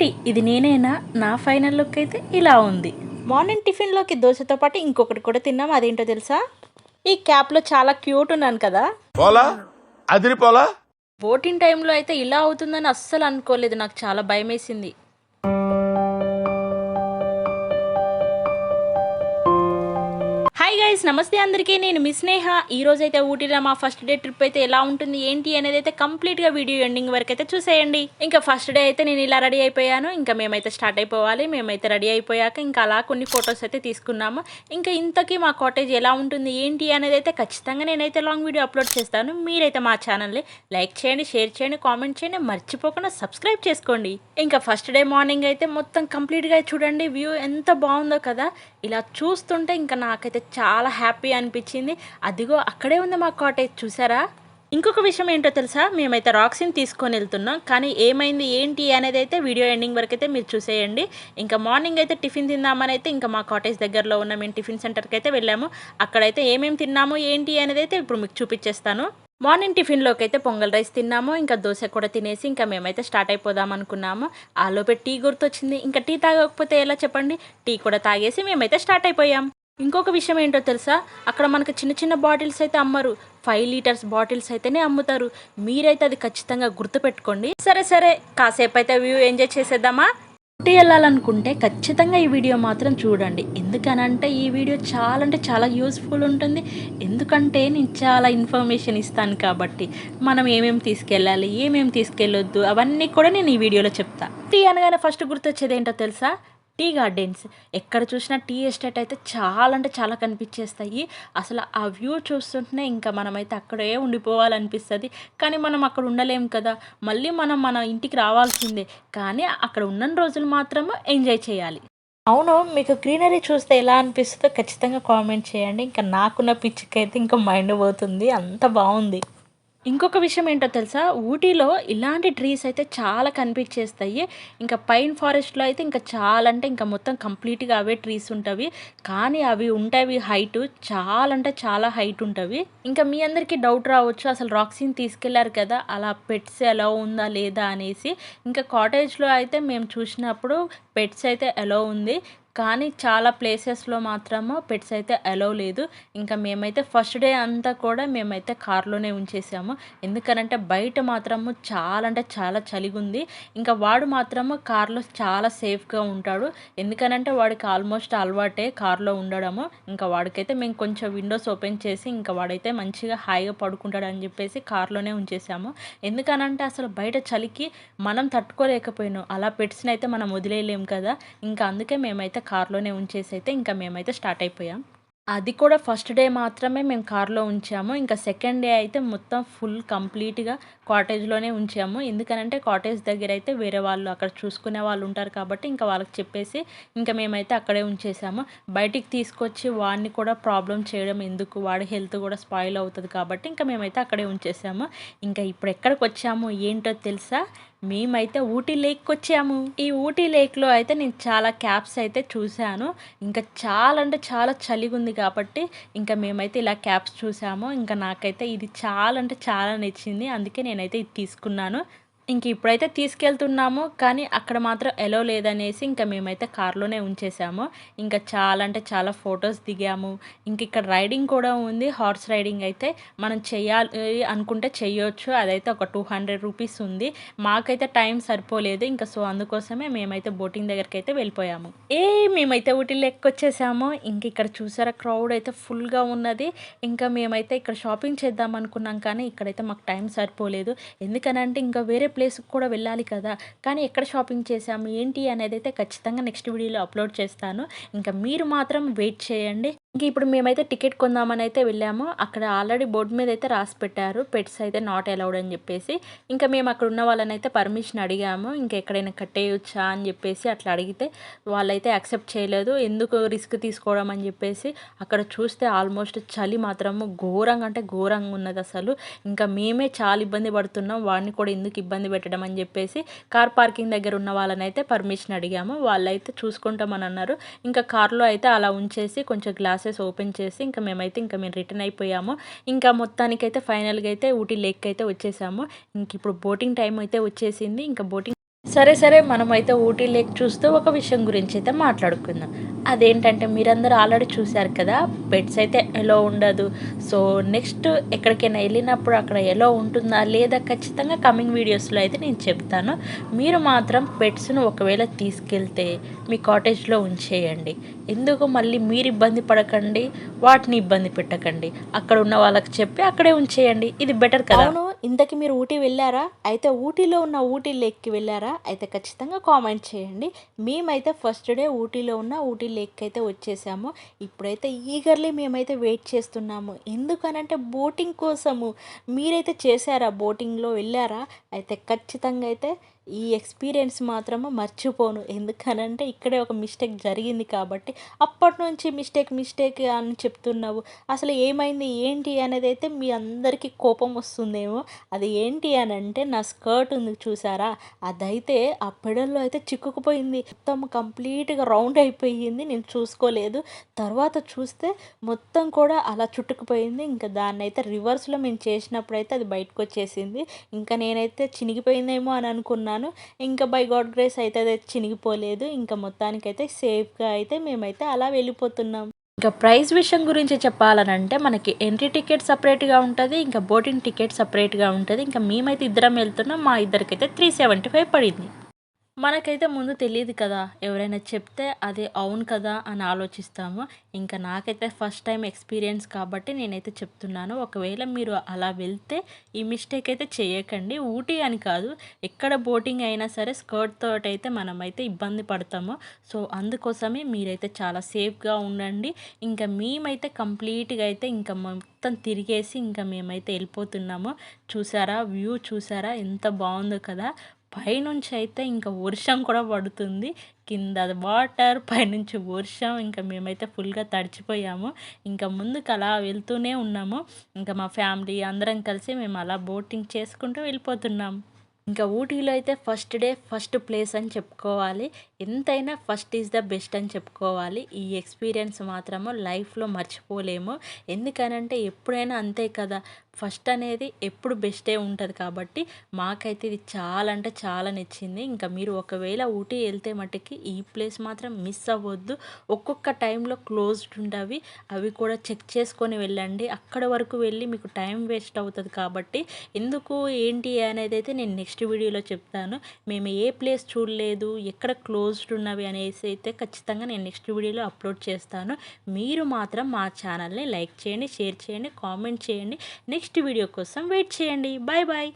ఏంటి? ఇది నేనేనా? నా ఫైనల్ లుక్ అయితే ఇలా ఉంది. మార్నింగ్ టిఫిన్లోకి దోశతో పాటు ఇంకొకటి కూడా తిన్నాం. అదేంటో తెలుసా? ఈ క్యాప్లో చాలా క్యూట్ ఉన్నాను కదా. పోలా? అదిరిపోలా బోటింగ్ టైంలో అయితే ఇలా అవుతుందని అస్సలు అనుకోలేదు. నాకు చాలా భయం వేసింది గైస్ నమస్తే అందరికీ. నేను మిస్ స్నేహ. ఈ రోజైతే అయితే ఊటీలో మా ఫస్ట్ డే ట్రిప్ అయితే ఎలా ఉంటుంది ఏంటి అనేది అయితే కంప్లీట్గా వీడియో ఎండింగ్ వరకు అయితే చూసేయండి. ఇంకా ఫస్ట్ డే అయితే నేను ఇలా రెడీ అయిపోయాను. ఇంకా మేమైతే స్టార్ట్ అయిపోవాలి. మేమైతే రెడీ అయిపోయాక ఇంకా అలా కొన్ని ఫొటోస్ అయితే తీసుకున్నాము. ఇంకా ఇంతకీ మా కాటేజ్ ఎలా ఉంటుంది ఏంటి అనేది అయితే ఖచ్చితంగా నేనైతే లాంగ్ వీడియో అప్లోడ్ చేస్తాను. మీరైతే మా ఛానల్ని లైక్ చేయండి షేర్ చేయండి కామెంట్ చేయండి. మర్చిపోకుండా సబ్స్క్రైబ్ చేసుకోండి. ఇంకా ఫస్ట్ డే మార్నింగ్ అయితే మొత్తం కంప్లీట్గా చూడండి. వ్యూ ఎంత బాగుందో కదా. ఇలా చూస్తుంటే ఇంకా నాకైతే చాలా హ్యాపీ అనిపించింది. అదిగో అక్కడే ఉంది మా కాటేజ్ చూసారా? ఇంకొక విషయం ఏంటో తెలుసా? మేమైతే రాక్సిన్ తీసుకొని వెళ్తున్నాం. కానీ ఏమైంది ఏంటి అనేది అయితే వీడియో ఎండింగ్ వరకు అయితే మీరు చూసేయండి. ఇంకా మార్నింగ్ అయితే టిఫిన్ తిందామని అయితే ఇంకా మా కాటేజ్ దగ్గరలో ఉన్న మేము టిఫిన్ సెంటర్కి అయితే వెళ్ళాము. అక్కడైతే ఏమేమి తిన్నాము ఏంటి అనేది అయితే ఇప్పుడు మీకు చూపించేస్తాను మార్నింగ్ టిఫిన్లోకి అయితే పొంగల్ రైస్ తిన్నాము ఇంకా దోశ కూడా తినేసి ఇంకా మేమైతే స్టార్ట్ అయిపోదాం అనుకున్నాము. ఆలోపే టీ గుర్తొచ్చింది. ఇంకా టీ తాగకపోతే ఎలా చెప్పండి? టీ కూడా తాగేసి మేమైతే స్టార్ట్ అయిపోయాం. ఇంకొక విషయం ఏంటో తెలుసా? అక్కడ మనకు చిన్న చిన్న బాటిల్స్ అయితే అమ్మరు. ఫైవ్ లీటర్స్ బాటిల్స్ అయితేనే అమ్ముతారు. మీరైతే అది ఖచ్చితంగా గుర్తుపెట్టుకోండి. సరే సరే. కాసేపు అయితే వ్యూ ఎంజాయ్ చేసేద్దామా? ఊటీ వెళ్ళాలనుకుంటే ఖచ్చితంగా ఈ వీడియో మాత్రం చూడండి. ఎందుకనంటే ఈ వీడియో చాలా అంటే చాలా యూస్ఫుల్ ఉంటుంది. ఎందుకంటే నేను చాలా ఇన్ఫర్మేషన్ ఇస్తాను కాబట్టి మనం ఏమేమి తీసుకెళ్ళాలి ఏమేమి తీసుకెళ్ళొద్దు అవన్నీ కూడా నేను ఈ వీడియోలో చెప్తా. టీ అనగానే ఫస్ట్ గుర్తొచ్చేది ఏంటో తెలుసా? Tea gardens. ఎక్కడ చూసినా టీ ఎస్టేట్ అయితే చాలా అంటే చాలా కనిపించేస్తాయి. అసలు ఆ వ్యూ చూస్తుంటేనే ఇంకా మనమైతే అక్కడే ఉండిపోవాలనిపిస్తుంది. కానీ మనం అక్కడ ఉండలేం కదా. మళ్ళీ మనం మన ఇంటికి రావాల్సిందే. కానీ అక్కడ ఉన్న రోజులు మాత్రము ఎంజాయ్ చేయాలి. అవును మీకు గ్రీనరీ చూస్తే ఎలా అనిపిస్తుందో ఖచ్చితంగా కామెంట్ చేయండి. ఇంకా నాకున్న పిచ్చికైతే ఇంకా మైండ్ పోతుంది. అంత బాగుంది. ఇంకొక విషయం ఏంటో తెలుసా? ఊటీలో ఇలాంటి ట్రీస్ అయితే చాలా కనిపించేస్తాయి ఇంకా పైన్ ఫారెస్ట్లో అయితే ఇంకా చాలా అంటే ఇంకా మొత్తం కంప్లీట్గా అవే ట్రీస్ ఉంటవి. కానీ అవి ఉంటాయి హైట్ చాలా అంటే చాలా హైట్ ఉంటవి. ఇంకా మీ అందరికీ డౌట్ రావచ్చు అసలు రాక్సిన్ తీసుకెళ్ళారు కదా అలా పెట్స్ ఎలా ఉందా లేదా అనేసి. ఇంకా కాటేజ్లో అయితే మేము చూసినప్పుడు పెట్స్ అయితే ఎలా ఉంది. కానీ చాలా ప్లేసెస్లో మాత్రము పెట్స్ అయితే అలౌ లేదు. ఇంకా మేమైతే ఫస్ట్ డే అంతా కూడా మేమైతే కార్లోనే ఉంచేసాము. ఎందుకనంటే బయట మాత్రము చాలా అంటే చాలా చలిగుంది. ఇంకా వాడు మాత్రము కార్లో చాలా సేఫ్గా ఉంటాడు. ఎందుకనంటే వాడికి ఆల్మోస్ట్ అలవాటే కార్లో ఉండడము. ఇంకా వాడికైతే మేము కొంచెం విండోస్ ఓపెన్ చేసి ఇంకా వాడైతే మంచిగా హాయిగా పడుకుంటాడు అని చెప్పేసి కార్లోనే ఉంచేసాము. ఎందుకనంటే అసలు బయట చలికి మనం తట్టుకోలేకపోయినాం. అలా పెట్స్ని అయితే మనం వదిలేయలేము కదా. ఇంకా అందుకే మేమైతే కార్లోనే ఉంచేసి అయితే ఇంకా మేమైతే స్టార్ట్ అయిపోయాం. అది కూడా ఫస్ట్ డే మాత్రమే మేము కార్లో ఉంచాము. ఇంకా సెకండ్ డే అయితే మొత్తం ఫుల్ కంప్లీట్గా కాటేజ్లోనే ఉంచాము. ఎందుకనంటే కాటేజ్ దగ్గర అయితే వేరే వాళ్ళు అక్కడ చూసుకునే వాళ్ళు ఉంటారు కాబట్టి ఇంకా వాళ్ళకి చెప్పేసి ఇంకా మేమైతే అక్కడే ఉంచేసాము. బయటికి తీసుకొచ్చి వాడిని కూడా ప్రాబ్లం చేయడం ఎందుకు? వాడి హెల్త్ కూడా స్పాయిల్ అవుతుంది కాబట్టి ఇంకా మేమైతే అక్కడే ఉంచేసాము. ఇంకా ఇప్పుడు ఎక్కడికి వచ్చాము? ఏంటో తెలుసా? మేమైతే ఊటీ లేక్కి వచ్చాము. ఈ ఊటీ లేక్లో అయితే నేను చాలా క్యాప్స్ అయితే చూశాను. ఇంకా చాలా అంటే చాలా చలిగా ఉంది కాబట్టి ఇంకా మేమైతే ఇలా క్యాప్స్ చూసాము ఇంకా నాకైతే ఇది చాలా అంటే చాలా నచ్చింది. అందుకే నేను నేనైతే ఇది తీసుకున్నాను. ఇంక ఇప్పుడైతే తీసుకెళ్తున్నాము కానీ అక్కడ మాత్రం ఎలో లేదనేసి ఇంకా మేమైతే కార్లోనే ఉంచేసాము. ఇంకా చాలా అంటే చాలా ఫొటోస్ దిగాము. ఇంక ఇక్కడ రైడింగ్ కూడా ఉంది. హార్స్ రైడింగ్ అయితే మనం చేయాలి అనుకుంటే చేయొచ్చు. అదైతే ఒక టూ హండ్రెడ్ రూపీస్ ఉంది. మాకైతే టైం సరిపోలేదు. ఇంకా సో అందుకోసమే మేమైతే బోటింగ్ దగ్గరికి అయితే వెళ్ళిపోయాము. ఏ మేమైతే ఊటీలో ఎక్కొచ్చేసాము ఇంక ఇక్కడ చూసారా క్రౌడ్ అయితే ఫుల్గా ఉన్నది. ఇంకా మేమైతే ఇక్కడ షాపింగ్ చేద్దాం అనుకున్నాం కానీ ఇక్కడైతే మాకు టైం సరిపోలేదు. ఎందుకనంటే ఇంకా వేరే ప్లేస్కి కూడా వెళ్ళాలి కదా. కానీ ఎక్కడ షాపింగ్ చేసాము ఏంటి? అనేది అయితే ఖచ్చితంగా నెక్స్ట్ వీడియోలో అప్లోడ్ చేస్తాను. ఇంకా మీరు మాత్రం వెయిట్ చేయండి. ఇంక ఇప్పుడు మేమైతే టికెట్ కొందామని అయితే వెళ్ళాము. అక్కడ ఆల్రెడీ బోర్డు మీద అయితే రాసి పెట్టారు. పెట్స్ అయితే నాట్ అలౌడ్ అని చెప్పేసి. ఇంకా మేము అక్కడ ఉన్న వాళ్ళని అయితే పర్మిషన్ అడిగాము. ఇంకా ఎక్కడైనా కట్టేయొచ్చా అని చెప్పేసి అట్లా అడిగితే వాళ్ళైతే యాక్సెప్ట్ చేయలేదు. ఎందుకు రిస్క్ తీసుకోవడం అని చెప్పేసి అక్కడ చూస్తే ఆల్మోస్ట్ చలి మాత్రము ఘోరంగా అంటే ఘోరంగా ఉన్నది అసలు. ఇంకా మేమే చాలా ఇబ్బంది పడుతున్నాం. వాడిని కూడా ఎందుకు ఇబ్బంది పెట్టడం అని చెప్పేసి కార్ పార్కింగ్ దగ్గర ఉన్న వాళ్ళని అయితే పర్మిషన్ అడిగాము. వాళ్ళైతే చూసుకుంటామని అన్నారు. ఇంకా కార్లో అయితే అలా ఉంచేసి కొంచెం గ్లాసెస్ ఓపెన్ చేసి ఇంకా మేమైతే ఇంకా మేము రిటర్న్ అయిపోయాము. ఇంకా మొత్తానికైతే ఫైనల్గా అయితే ఊటీ లేక్ అయితే వచ్చేసాము. ఇంక ఇప్పుడు బోటింగ్ టైం అయితే వచ్చేసింది. ఇంకా బోటింగ్ సరే సరే మనమైతే ఊటీ లేక్ చూస్తూ ఒక విషయం గురించి అయితే మాట్లాడుకుందాం. అదేంటంటే మీరందరూ ఆల్రెడీ చూశారు కదా పెట్స్ అయితే ఎలా ఉండదు. సో నెక్స్ట్ ఎక్కడికైనా వెళ్ళినప్పుడు అక్కడ ఎలా ఉంటుందా లేదా ఖచ్చితంగా కమింగ్ వీడియోస్లో అయితే నేను చెప్తాను. మీరు మాత్రం పెట్స్ను ఒకవేళ తీసుకెళ్తే మీ కాటేజ్లో ఉంచేయండి. ఎందుకు మళ్ళీ మీరు ఇబ్బంది పడకండి? వాటిని ఇబ్బంది పెట్టకండి. అక్కడ ఉన్న వాళ్ళకి చెప్పి అక్కడే ఉంచేయండి. ఇది బెటర్ కదా? అవును. ఇంతకి మీరు ఊటీ వెళ్ళారా? అయితే ఊటీలో ఉన్న ఊటీ లేక్కి వెళ్ళారా? అయితే ఖచ్చితంగా కామెంట్ చేయండి. మేమైతే ఫస్ట్ డే ఊటీలో ఉన్న ఊటీ లేక్ అయితే వచ్చేసాము. ఇప్పుడైతే ఈగర్లీ మేమైతే వెయిట్ చేస్తున్నాము. ఎందుకనంటే బోటింగ్ కోసము. మీరైతే చేశారా బోటింగ్లో వెళ్ళారా? అయితే ఖచ్చితంగా అయితే ఈ ఎక్స్పీరియన్స్ మాత్రము మర్చిపోను. ఎందుకనంటే ఇక్కడే ఒక మిస్టేక్ జరిగింది కాబట్టి అప్పటి నుంచి మిస్టేక్ మిస్టేక్ అని చెప్తున్నావు. అసలు ఏమైంది ఏంటి అనేది అయితే మీ అందరికీ కోపం వస్తుందేమో. అది ఏంటి అని అంటే నా స్కర్ట్ ఉంది చూసారా? అదైతే ఆ పెడల్లో అయితే చిక్కుకుపోయింది. మొత్తం కంప్లీట్గా రౌండ్ అయిపోయింది. నేను చూసుకోలేదు. తర్వాత చూస్తే మొత్తం కూడా అలా చుట్టుకుపోయింది. ఇంకా దాన్ని అయితే రివర్స్లో మేము చేసినప్పుడు అయితే అది బయటకు వచ్చేసింది ఇంకా నేనైతే చినిగిపోయిందేమో అని అనుకున్నాను. ఇంకా బై గాడ్ గ్రేస్ అయితే అది చినిగిపోలేదు. ఇంకా మొత్తానికైతే సేఫ్గా అయితే మేమైతే అలా వెళ్ళిపోతున్నాం. ఇంకా ప్రైస్ విషయం గురించి చెప్పాలనంటే మనకి ఎంట్రీ టికెట్ సపరేట్గా ఉంటుంది. ఇంకా బోటింగ్ టికెట్ సపరేట్గా ఉంటుంది. ఇంకా మేమైతే ఇద్దరం వెళ్తున్నాం. మా ఇద్దరికైతే త్రీ సెవెంటీ ఫైవ్ పడింది. మనకైతే ముందు తెలియదు కదా. ఎవరైనా చెప్తే అది అవును కదా అని ఆలోచిస్తాము. ఇంకా నాకైతే ఫస్ట్ టైం ఎక్స్పీరియన్స్ కాబట్టి నేనైతే చెప్తున్నాను. ఒకవేళ మీరు అలా వెళ్తే ఈ మిస్టేక్ అయితే చేయకండి. ఊటీ అని కాదు ఎక్కడ బోటింగ్ అయినా సరే స్కర్ట్ తోటి అయితే మనమైతే ఇబ్బంది పడతాము. సో అందుకోసమే మీరైతే చాలా సేఫ్గా ఉండండి. ఇంకా మేమైతే కంప్లీట్గా అయితే ఇంకా మొత్తం తిరిగేసి ఇంకా మేమైతే వెళ్ళిపోతున్నాము. చూసారా? వ్యూ చూసారా? ఎంత బాగుందో కదా. పైనుంచి అయితే ఇంకా వర్షం కూడా పడుతుంది. కింద వాటర్ పైనుంచి వర్షం. ఇంకా మేమైతే ఫుల్గా తడిచిపోయాము. ఇంకా ముందుకు అలా వెళ్తూనే ఉన్నాము. ఇంకా మా ఫ్యామిలీ అందరం కలిసి మేము అలా బోటింగ్ చేసుకుంటూ వెళ్ళిపోతున్నాం. ఇంకా ఊటీలో అయితే ఫస్ట్ డే ఫస్ట్ ప్లేస్ అని చెప్పుకోవాలి. ఎంతైనా ఫస్ట్ ఈజ్ ద బెస్ట్ అని చెప్పుకోవాలి. ఈ ఎక్స్పీరియన్స్ మాత్రము లైఫ్లో మర్చిపోలేము. ఎందుకనంటే ఎప్పుడైనా అంతే కదా. ఫస్ట్ అనేది ఎప్పుడు బెస్టే ఉంటుంది కాబట్టి మాకైతే ఇది చాలా అంటే చాలా నచ్చింది. ఇంకా మీరు ఒకవేళ ఊటీ వెళ్తే మట్టుకి ఈ ప్లేస్ మాత్రం మిస్ అవ్వద్దు. ఒక్కొక్క టైంలో క్లోజ్డ్ ఉండవి అవి కూడా చెక్ చేసుకొని వెళ్ళండి. అక్కడ వరకు వెళ్ళి మీకు టైం వేస్ట్ అవుతుంది కాబట్టి ఎందుకు ఏంటి అనేది అయితే నేను నెక్స్ట్ వీడియోలో చెప్తాను. మేము ఏ ప్లేస్ చూడలేదు ఎక్కడ క్లోజ్డ్ ఉన్నవి అనేసి అయితే ఖచ్చితంగా నేను నెక్స్ట్ వీడియోలో అప్లోడ్ చేస్తాను. మీరు మాత్రం మా ఛానల్ని లైక్ చేయండి షేర్ చేయండి కామెంట్ చేయండి. నెక్స్ట్ నెక్స్ట్ వీడియో కోసం వెయిట్ చేయండి. Bye bye.